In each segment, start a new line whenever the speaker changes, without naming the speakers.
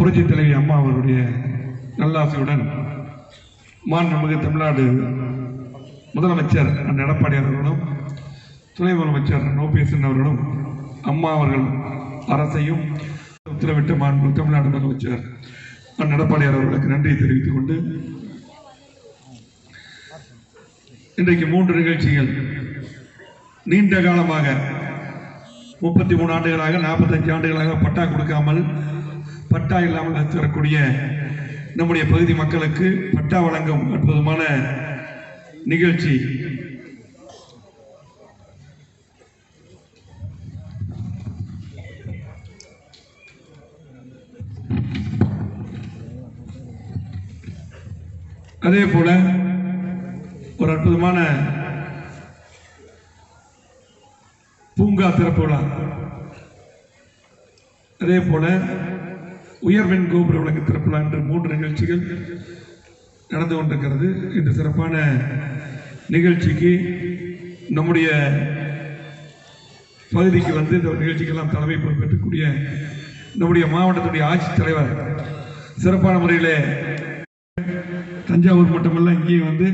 புரட்சி தலைவி அம்மா அவருடைய நல்லாசையுடன் மாண்புமிகு தமிழ்நாடு முதலமைச்சர் அண்ணன் எடப்பாடி அவர்களும் துணை முதலமைச்சர் ஓபிஎஸ்என் அவர்களும் அம்மா அவர்கள் அரசையும் உத்தரவிட்டு மாண்பு தமிழ்நாடு முதலமைச்சர் அண்ணன் எடப்பாடி அவர்களுக்கு நன்றி தெரிவித்துக் கொண்டு இன்றைக்கு மூன்று நிகழ்ச்சிகள். நீண்ட காலமாக முப்பத்தி மூணு ஆண்டுகளாக நாற்பத்தஞ்சு ஆண்டுகளாக பட்டா கொடுக்காமல் பட்டா இல்லாமல் நடத்தி வரக்கூடிய நம்முடைய பகுதி மக்களுக்கு பட்டா வழங்கும் அற்புதமான நிகழ்ச்சி. அதே போல ஒரு அற்புதமான பூங்கா திறப்பு விழா. அதே போல உயர்மின் கோபுர விளக்கு திறப்பு விழா என்ற மூன்று நிகழ்ச்சிகள் நடந்து கொண்டிருக்கிறது. இந்த சிறப்பான நிகழ்ச்சிக்கு நம்முடைய பகுதிக்கு வந்து இந்த நிகழ்ச்சிக்கெல்லாம் தலைமை பொறுப்பேற்றக்கூடிய நம்முடைய மாவட்டத்துடைய ஆட்சித்தலைவர் சிறப்பான முறையில் தஞ்சாவூர் மட்டுமல்ல இங்கேயும் வந்து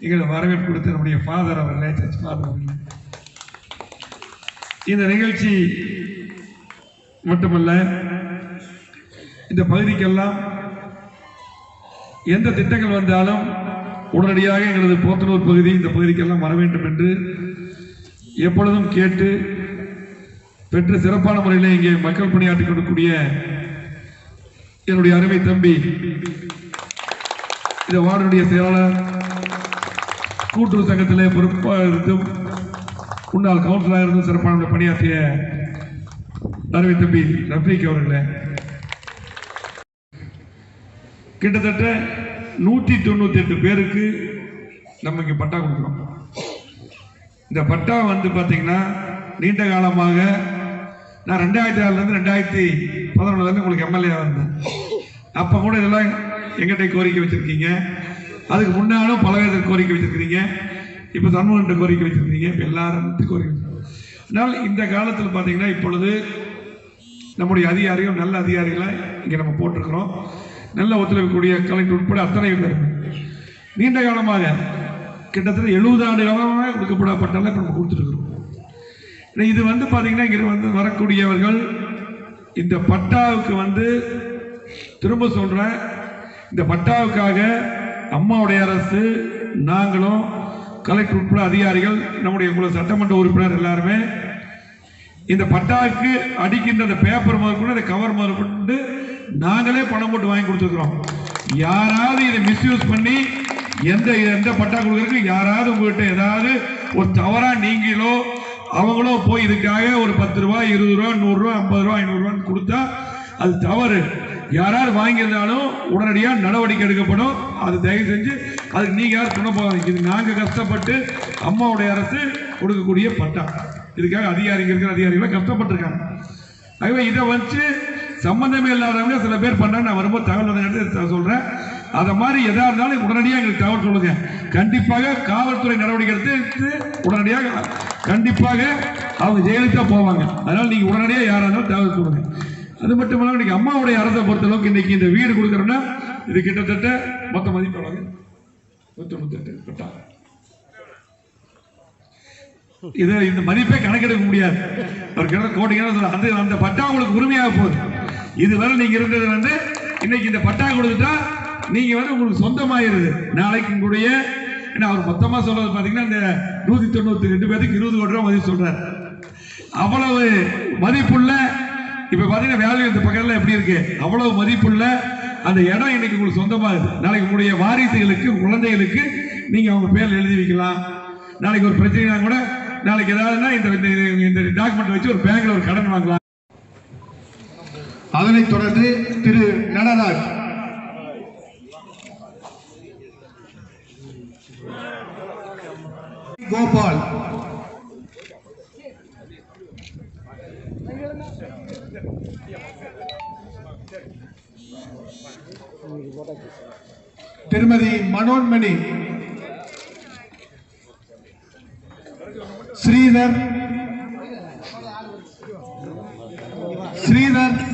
எங்களை வரவேற்பு கொடுத்த நம்முடைய ஃபாதர் அவர்களே சர்ச் ஃபாதர் அவர்களே. இந்த நிகழ்ச்சி மட்டுமல்ல இந்த பகுதிக்கெல்லாம் எந்த திட்டங்கள் வந்தாலும் உடனடியாக எங்களது போத்தனூர் பகுதி இந்த பகுதிக்கெல்லாம் வர வேண்டும் என்று எப்பொழுதும் கேட்டு பெற்று சிறப்பான முறையில் இங்கே மக்கள் பணியாற்றிக் கொடுக்கக்கூடிய என்னுடைய அருமை தம்பி இந்த வார்டுடைய செயலாளர் கூட்டுறவு சங்கத்திலே பொறுப்பாக இருந்தும் முன்னாள் கவுன்சிலராக இருந்தும் சிறப்பான பணியாற்றிய அருமை தம்பி ரஃபீக் அவர்களே. கிட்டத்தட்ட நூற்றி தொண்ணூத்தி எட்டு பேருக்கு நம்ம இங்கே பட்டா கொடுக்குறோம். இந்த பட்டா வந்து பார்த்தீங்கன்னா நீண்ட காலமாக நான் ரெண்டாயிரத்தி ஆறுலேருந்து ரெண்டாயிரத்தி பதினொன்றுலேருந்து உங்களுக்கு எம்எல்ஏ வந்தேன் அப்போ கூட இதெல்லாம் எங்கிட்ட கோரிக்கை வச்சுருக்கீங்க. அதுக்கு முன்னாலும் பல பேர் கோரிக்கை வச்சுருக்கிறீங்க. இப்போ சண்முகன்ட்ட கோரிக்கை வச்சுருக்கீங்க இப்போ எல்லாரும் கோரிக்கை வச்சிருக்கீங்க. அதனால் இந்த காலத்தில் பார்த்தீங்கன்னா இப்பொழுது நம்முடைய அதிகாரிகள் நல்ல அதிகாரிகளை இங்கே நம்ம போட்டிருக்கிறோம். நல்ல ஒத்துழைக்கக்கூடிய கலெக்டர் உட்பட அத்தனை பேர் நீண்ட காலமாக கிட்டத்தட்ட எழுபது ஆண்டு காலமாக ஒதுக்கப்படப்பட்டால இப்போ நம்ம கொடுத்துருக்குறோம் இது வந்து பார்த்தீங்கன்னா இங்கே வந்து வரக்கூடியவர்கள் இந்த பட்டாவுக்கு வந்து திரும்ப சொல்கிறேன் இந்த பட்டாவுக்காக அம்மாவுடைய அரசு நாங்களும் கலெக்டர் உட்பட அதிகாரிகள் நம்முடைய உங்களோட சட்டமன்ற உறுப்பினர் எல்லாருமே இந்த பட்டாவுக்கு அடிக்கின்ற அந்த பேப்பர் முதற்கொண்டு அந்த கவர் முதற்கொண்டு நாங்களே பணம் போட்டு வாங்கி கொடுத்துருக்குறோம். யாராவது இதை மிஸ்யூஸ் பண்ணி எந்த எந்த பட்டா கொடுக்கறதுக்கு யாராவது உங்ககிட்ட ஏதாவது ஒரு தவறா நீங்களோ அவங்களோ போய் இதுக்காக ஒரு பத்து ரூபாய் இருபது ரூபா நூறுரூவா ஐம்பது ரூபா ஐநூறுரூவான்னு கொடுத்தா அது தவறு. யாராவது வாங்கியிருந்தாலும் உடனடியாக நடவடிக்கை எடுக்கப்படும். அது தயவு செஞ்சு அதுக்கு நீங்கள் யார் துணை போகாதீங்க. இது நாங்கள் கஷ்டப்பட்டு அம்மாவுடைய அரசு கொடுக்கக்கூடிய பட்டா. இதுக்காக அதிகாரிங்க இருக்கிற அதிகாரிகள் கஷ்டப்பட்டிருக்காங்க. ஆகவே இதை வச்சு சம்பந்தமே இல்லாதவங்க சில பேர் பண்றாங்க. நான் வரும்போது தகவல் சொல்றேன். அதை மாதிரி எதா இருந்தாலும் உடனடியாக எங்களுக்கு தகவல் சொல்லுங்க. கண்டிப்பாக காவல்துறை நடவடிக்கை எடுத்து உடனடியாக கண்டிப்பாக அவங்க ஜெயலலிதா போவாங்க. அதனால நீங்க உடனடியாக யாரா இருந்தாலும் தகவல் சொல்லுங்க. அது மட்டும் இல்லாமல் இன்னைக்கு அம்மாவுடைய அரசை பொறுத்தளவுக்கு இன்னைக்கு இந்த வீடு கொடுக்குறோன்னா இது கிட்டத்தட்ட மொத்த மதிப்பு எவ்வளவு? நூத்தி தொண்ணூத்தி பட்டா இது இந்த மதிப்பே கணக்கெடுக்க முடியாது. ஒரு கிட்ட கோடிங்க அந்த அந்த பட்டா உங்களுக்கு உரிமையாக போகுது. இதுவரை நீங்க இருந்தது வந்து இன்னைக்கு இந்த பட்டா கொடுத்துட்டா நீங்க வந்து உங்களுக்கு சொந்தமாயிருது. நாளைக்கு உங்களுடைய ஏன்னா அவர் மொத்தமா சொல்றது பாத்தீங்கன்னா இந்த நூத்தி தொண்ணூத்தி ரெண்டு பேருக்கு இருபது கோடி ரூபாய் மதிப்பு சொல்றாரு. அவ்வளவு மதிப்புள்ள இப்ப பாத்தீங்கன்னா வேல்யூ இந்த பக்கத்துல எப்படி இருக்கு? அவ்வளவு மதிப்புள்ள அந்த இடம் இன்னைக்கு உங்களுக்கு சொந்தமாகுது. நாளைக்கு உங்களுடைய வாரிசுகளுக்கு குழந்தைகளுக்கு நீங்க அவங்க பேர் எழுதி வைக்கலாம். நாளைக்கு ஒரு பிரச்சனைனா கூட நாளைக்கு ஏதாவதுன்னா இந்த இந்த- இந்த டாக்குமெண்ட் வச்சு ஒரு பேங்க்ல ஒரு கடன் வாங்கலாம்.
அதனைத் தொடர்ந்து திரு நடராஜ். கோபால். திருமதி மனோன்மணி. ஸ்ரீதர். ஸ்ரீதர்.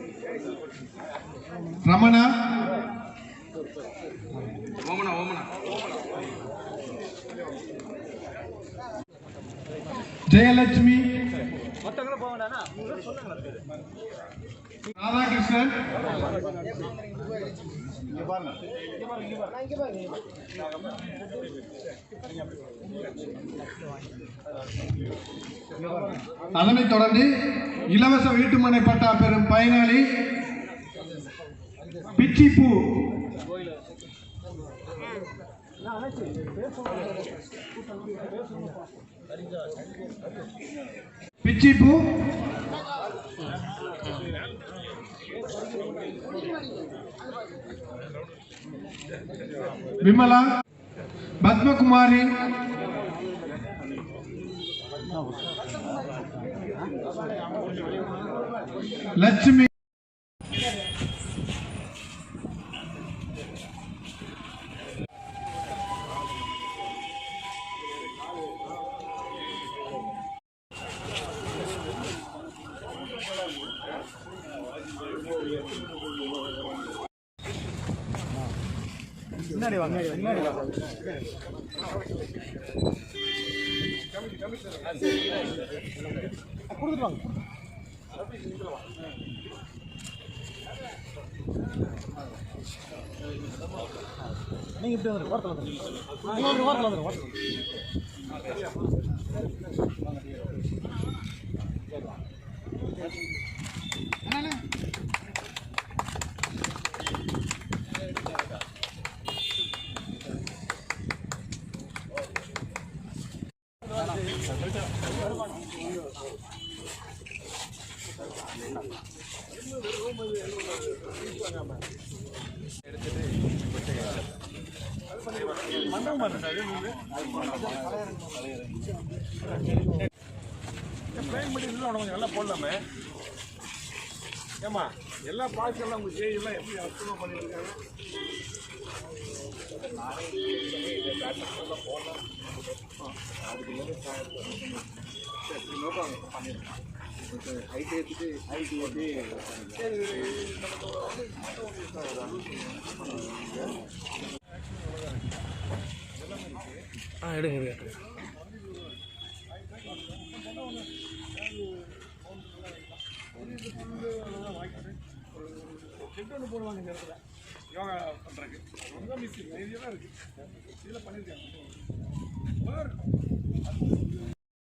ரமணா? ஜெயலட்சுமி? ராதாகிருஷ்ணன்? அதனைத் தொடர்ந்து இலவச வீட்டுமனை பட்டா பெறும் பயனாளி பிச்சிப்பூ பிச்சிப்பூ விமலா பத்மகுமாரி லட்சுமி
நீங்க இப்படி வந்துரு ஓரத்தில் வந்துரு ஓரத்தில் வந்துரு ஓரத்தில்
பிளைன் பண்ணி இல்லை உனக்கு நல்லா போடலாமே ஏமா எல்லா பாய்ச்செல்லாம் உங்க ஜெயெல்லாம் எப்படி அற்புதமாக பண்ணியிருக்காங்க
ஆ எடுங்க எடுங்க
செட்டு ஒன்று போடுவாங்க இந்த இடத்துல யோகா பண்ணுறதுக்கு ரொம்ப மிஸ் நிறைய இருக்குது இதில் பண்ணியிருக்காங்க